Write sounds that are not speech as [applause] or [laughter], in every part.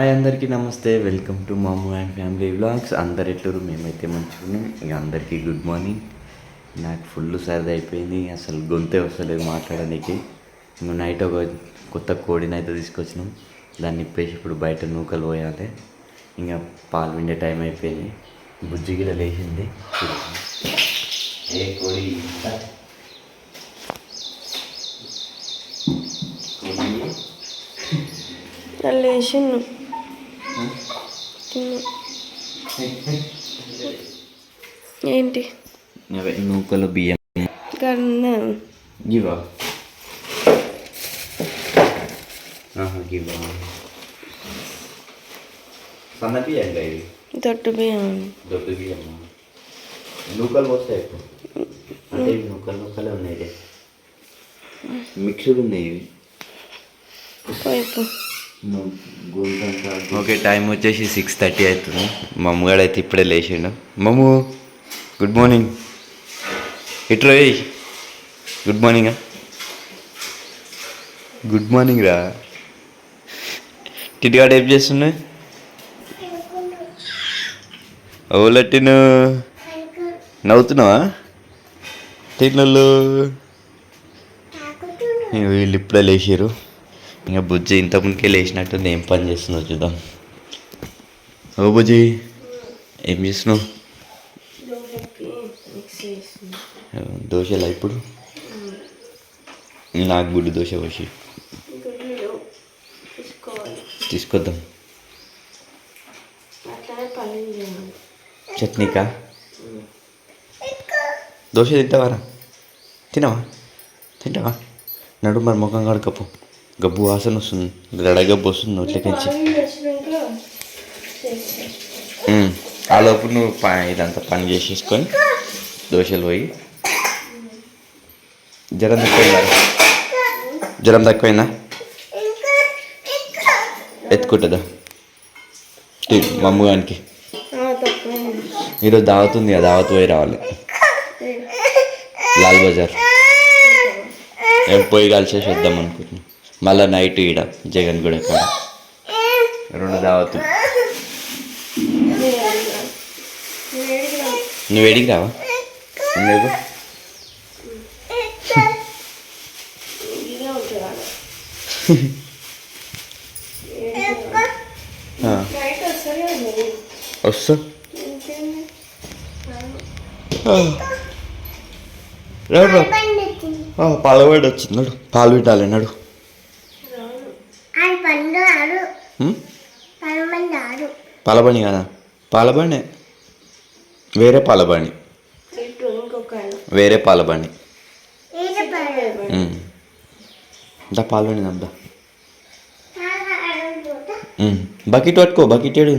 Hi అందరికీ నమస్తే welcome to Mamu and family vlogs. అందరు ఎట్లరు మేమైతే మంచిగా ఇక అందరికీ గుడ్ మార్నింగ్. నాకు ఫుల్ సరదా అయిపోయింది. అసలు గొంతే వస్తలేదు మాట్లాడడానికి. మేము నైట్ ఒక కొత్త కోడిని అయితే తీసుకొచ్చినాం. దాన్ని ఇప్పేసి ఇప్పుడు బయట నూకలు పోయాలి. ఇంకా పాలు పిండే టైం అయిపోయింది. బుజ్జి గిడ లేచింది. ఏ కోడి కోడి లేచిండు. ఏంటి అవే నూకలు బియ్యం కన్నా గివా గివా సన్న బియ్యం ఇవి తొట్టు బియ్యం దొడ్డు బియ్యం నూకలు వస్తాయి ఇప్పుడు అంటే ఇవి నూకలు నూకలే ఉన్నాయి ఇదే మిక్స్డ్ ఉన్నాయి ఇవి పోయిపో ఓకే టైం వచ్చేసి సిక్స్ థర్టీ అవుతుంది. మా అమ్మగాడు అయితే ఇప్పుడే లేచిండు. Mammu good morning. ఇట్లా గుడ్ మార్నింగ్ గుడ్ మార్నింగ్ రా. టిటిగాడు ఏం చేస్తున్నాయి ఓలట్టిను నవ్వుతున్నావా? తిన్నలు వీళ్ళు ఇప్పుడే లేచారు ఇంకా బుజ్జి ఇంత ముందుకే లేచినట్టుంది ఏం పని చేస్తున్నావు చూద్దాం. ఓ బుజ్జి ఏం చేస్తున్నావు? దోశలా ఇప్పుడు? నాకు గుడ్డు దోశ వచ్చి తీసుకొద్దాం. చట్నీకా? దోశ తింటావారా? తినవా? తింటావా? నడు మరి ముఖం కడకపో గబ్బు వాసన వస్తుంది. గడగబ్బు వస్తుంది నోట్లకించి ఆ లోపు నువ్వు ప ఇదంతా పని చేసేసుకొని దోశలు పోయి. జ్వరం తక్కువైందా? జ్వరం తక్కువైందా? ఎత్తుకుంటుందా? మమ్మగానికి తక్కువ ఈరోజు దావత్ ఉంది కదా దావత్ పోయి రావాలి. లాల్ బజార్. పోయి కలిసేసి వద్దాం అనుకుంటున్నాను మళ్ళీ నైట్ ఈడ జగన్ కూడా కాడ. రెండు దావతులు నువ్వు వేడికి రావా? ఎందుకు. వస్తా. పాలవాడు వచ్చింది. పాలు పెట్టాలి. నడు ఆడు పండు ఆడు ఉం? పరమంది ఆడు పాలబండి కదా? పాలబండే వేరే పాలబండి వేరే పాలబండి ఈత దా పాలబండి నమ్దా బకెట్ పట్టుకో బకెట్ ఏడు.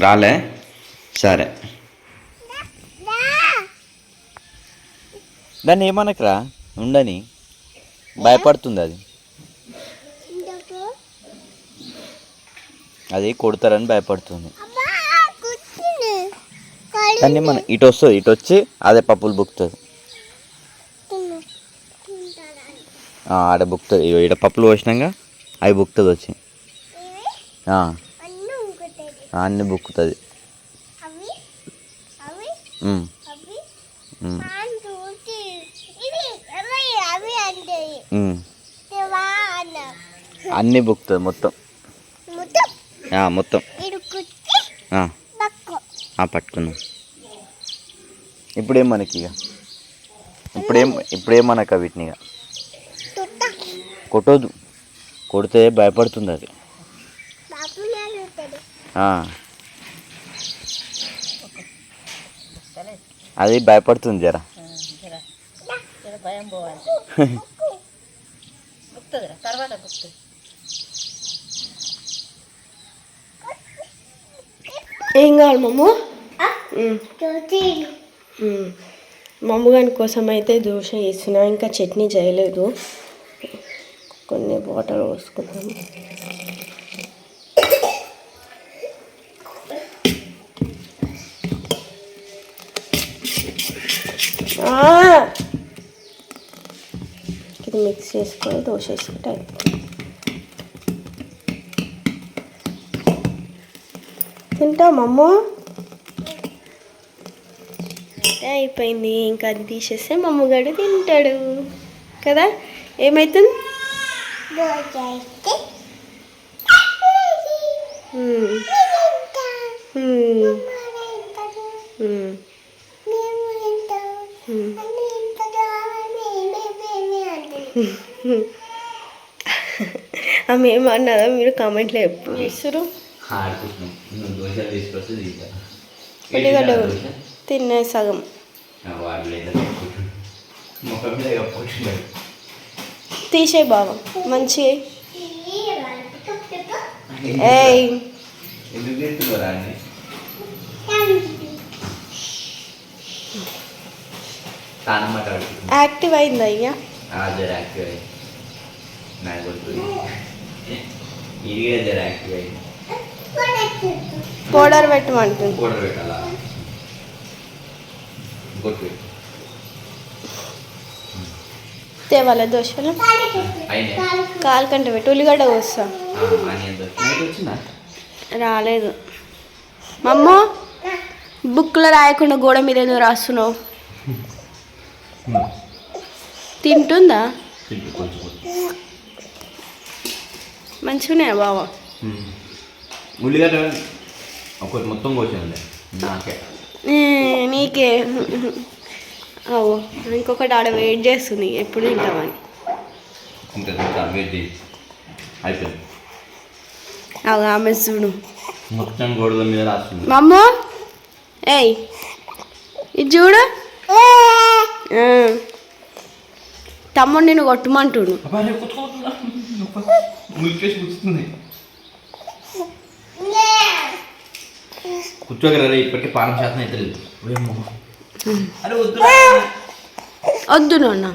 రాలే? సరే. దాన్ని ఏమనకరా? ఉండని. భయపడుతుంది అది. అది కొడతారని భయపడుతుంది. దాన్ని మన ఇటు వస్తుంది ఇటు వచ్చి అదే పప్పులు బుక్తుంది ఆడ బుక్తుంది ఇగో ఈడ పప్పులు పోసినాక అవి బుక్తుంది వచ్చి. అన్నీ బుక్కుతుంది. అన్ని. బుక్తుంది మొత్తం. మొత్తం. పట్టుకున్నాం ఇప్పుడేం మనకి ఇక? ఇప్పుడేం ఇప్పుడేం మనక వీటిని ఇక? కొట్టొద్దు. కొడితే భయపడుతుంది అది. అది భయపడుతుంది జర. భయం పోవాలి. [laughs] తర్వాత ఏం కావాలి మమ్మ. మమ్మ గారి కోసం అయితే దోశ వేసిన ఇంకా చట్నీ చేయలేదు. కొన్ని వాటర్! ఇది మిక్స్ చేసుకొని దోశ వేసుకుంటే అయిపోతుంది. తింటామమ్మో అయిపోయింది ఇంకా అది తీసేస్తే మా అమ్మగాడు తింటాడు కదా ఏమవుతుంది. ఆమె ఏమన్నదో మీరు కామెంట్లో ఎప్పుడు ఇస్తారు ఆడుకుంటున్నాం నువ్వు దోశ తీసుకొస్తే తింటా ఉల్లిగడ్డ ఏంటి ఆ దోశ? తినే సగం ఆ, వాడు లేదా కప్పుకుంటున్నాడు. ముఖం మీద కప్పుకుంటున్నాడు తీసే బావ మంచిగా ఈ వాళ్ళు టుక్ టుక్. ఏయ్ ఎందుకు తింటున్నారా అని తండ్రి. తాను మాట్లాడుకుంటున్నాడు యాక్టివ్ అయింది అయ్యా జర యాక్టివ్ అయ్యి నాకు గుర్తుంది ఇది కూడా జర యాక్టివ్ అయ్యి కొడకు. పౌడర్ పెట్టమంటుంది. కూడలు పెట్టాలా? తేవాల దోశలు. కాలు కంటే పెట్టి ఉల్లిగడ్డ వచ్చిందా? రాలేదు. మమ్మ బుక్లో రాయకుండా గోడ మీద ఏదో రాస్తున్నావు? తింటుందా? మంచిగానే బావ. ఉల్లిగడ్డ ఒకటి మొత్తం నాకే. నీకే. అవు ఇంకొకటి ఆడ వెయిట్ చేస్తుంది ఎప్పుడు తింటామని ఇంకా ఇంకా వెయిట్ చేయి. అయిపోయింది. అవు ఆమె చూడు. మొత్తం గోడల మీద రాస్తుంది. మమ్మ ఏయ్ ఇది చూడు. ఆ. తమ్ముడు నేను కొట్టమంటుడు కూర్చోగలరా ఇప్పటికే పానం శాతం అయితే లేదు. వద్దు నాన్న.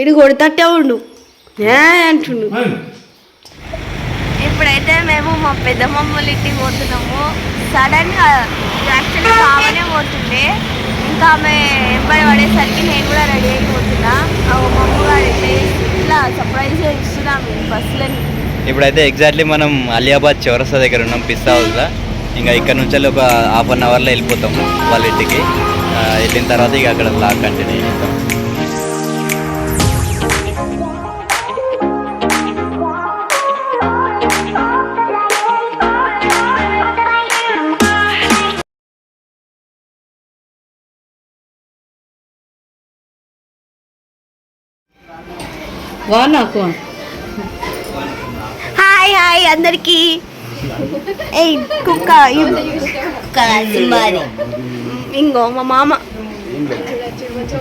ఇడు కొడతట్టే ఉండు. ఏ అంటుండు. ఇప్పుడైతే మేము మా పెద్దమ్మమ్మల ఇంటికి పోతున్నాము సడన్గా యాక్చువల్లీ కావనే పోతుండే ఇంకా ఆమె ఎంబడి పడేసరికి నేను కూడా రెడీ అయిపోతున్నా. ఆ మా అమ్మగారు అయితే ఇట్లా సర్ప్రైజ్గా ఇస్తున్నాం బస్సులని. ఇప్పుడైతే ఎగ్జాక్ట్లీ మనం అలియాబాద్ చౌరస్తా దగ్గర ఉన్నాం పిస్తా హౌస్లో. ఇంకా ఇక్కడ నుంచి ఒక హాఫ్ అన్ అవర్లో వెళ్ళిపోతాము వాళ్ళ ఇంటికి. వెళ్ళిన తర్వాత ఇక అక్కడ బ్లాగ్ కంటిన్యూ చేస్తాం హాయ్ హాయ్ అందరికి. ఏయ్ కుక్క ఇంకో మా మామ.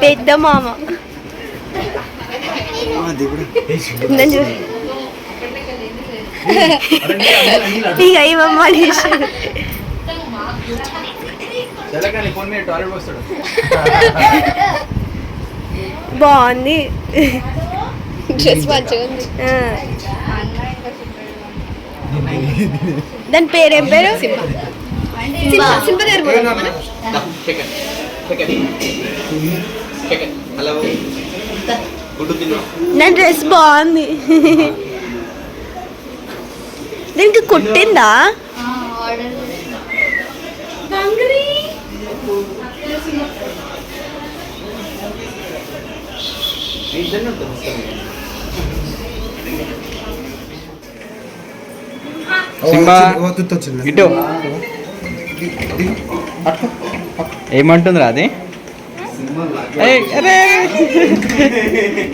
పెద్ద మామ. ఇక బాగుంది. డ్రెస్ మంచిగా. దాని పేరేం పేరు? నా డ్రెస్ బాగుంది. దీనికి కుట్టిందా? సింబా ఇటు. ఏమంటుందిరా అది?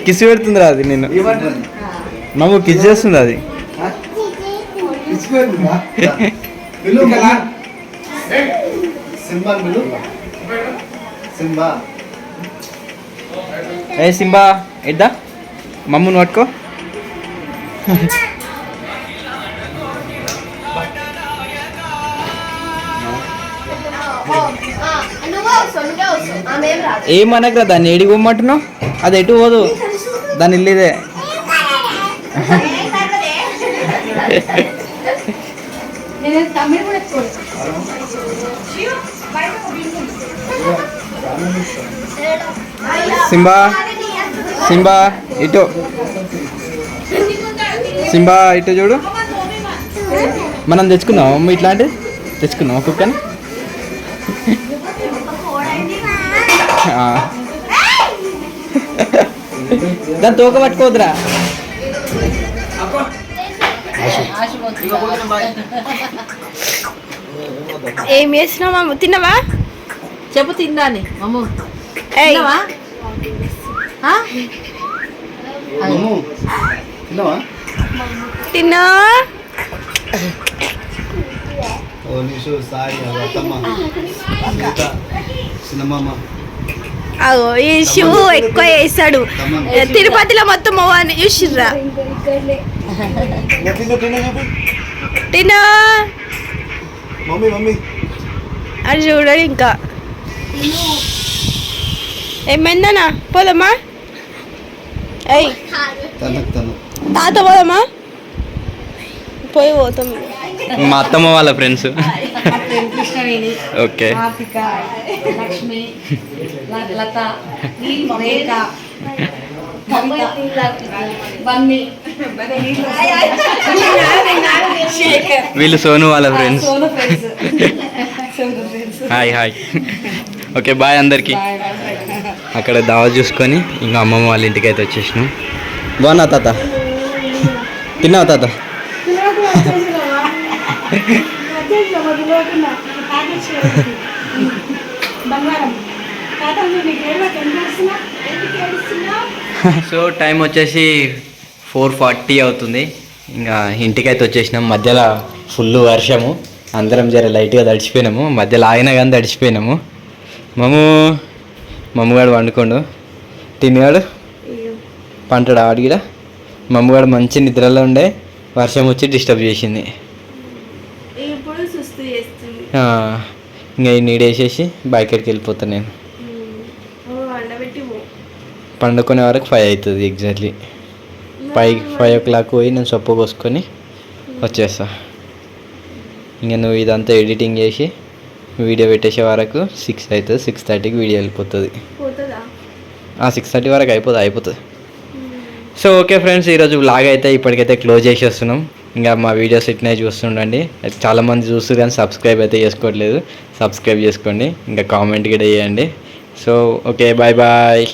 కిస్ పెడుతుందిరా అది నేను మాము కిస్ చేస్తుంది అది. ఏ సింబా. ఎద్దా మమ్మును పట్టుకో. [laughs] ఏమనకరా దాన్ని ఏడికి పోమ్మంటున్నావు? అది ఎటు పోదు? దాని ఇల్లు ఇదే. సింబా సింబా ఇటు. సింబా ఇటు చూడు. మనం తెచ్చుకుందాం అమ్మ ఇట్లాంటి తెచ్చుకుందాం కుక్కని? దాని తోక పట్టుకోవద్దురా ఏం చేసినావు మామ? తిన్నావా? చెప్పు తిందాని మమ్ము ఏయ్. తిన్నావా? తిన్నా? ఓ సాయి అత్తమ్మ అగో ఈ షూ ఎక్కువ వేస్తాడు తిరుపతిలో మొత్తం అని చూసిర్రా? మమ్మీ అది చూడండి ఇంకా. ఏమైందనా పోదమ్మా తను తాత పోదమ్మా పోయి పోతాం. మా అత్తమ్మ వాళ్ళ ఫ్రెండ్స్ ఓకే. లక్ష్మి లత వీళ్ళు సోను వాళ్ళ friends Sonu friends Sonu friends hi hi. Okay bye అందరికి. అక్కడ దావా చూసుకొని ఇంకా అమ్మమ్మ వాళ్ళ ఇంటికి అయితే వచ్చేసినాం. బాగున్నా తాత? తిన్నావా తాత? సో టైం వచ్చేసి ఫోర్ ఫార్టీ అవుతుంది. ఇంకా ఇంటికైతే వచ్చేసినాం. మధ్యలో ఫుల్ వర్షము. అందరం జర లైట్గా తడిచిపోయినాము. మధ్యలో ఆగినా కానీ తడిచిపోయినాము. మమ్ము మమ్మగాడు వండుకోండు తినిగాడు పంటడు ఆడిగిడ? మమ్మగాడు మంచి నిద్రలో ఉండే. వర్షం వచ్చి డిస్టర్బ్ చేసింది ఇప్పుడు సుస్తు చేస్తుంది ఆ, ఇంకా నీడేసేసి బయటకి వెళ్ళిపోతాను నేను. పండుకునే వరకు ఫైవ్ అవుతుంది exactly. Five five o'clock పోయి నేను సొప్ప కోసుకొని వచ్చేస్తా. ఇంకా నువ్వు ఇదంతా ఎడిటింగ్ చేసి వీడియో పెట్టేసే వరకు సిక్స్ అవుతుంది సిక్స్ థర్టీకి వీడియో వెళ్ళిపోతుంది. పోతుందా? సిక్స్ థర్టీ వరకు అయిపోతుంది. అయిపోతుంది సో ఓకే ఫ్రెండ్స్ ఈరోజు బ్లాగ్ అయితే ఇప్పటికైతే క్లోజ్ చేసేస్తున్నాం. ఇంకా మా వీడియోస్ ఇట్నే చూస్తుండండి. చాలామంది చూస్తారు కానీ సబ్స్క్రైబ్ అయితే చేసుకోవట్లేదు. సబ్స్క్రైబ్ చేసుకోండి. ఇంకా కామెంట్ కూడా చేయండి. So okay bye bye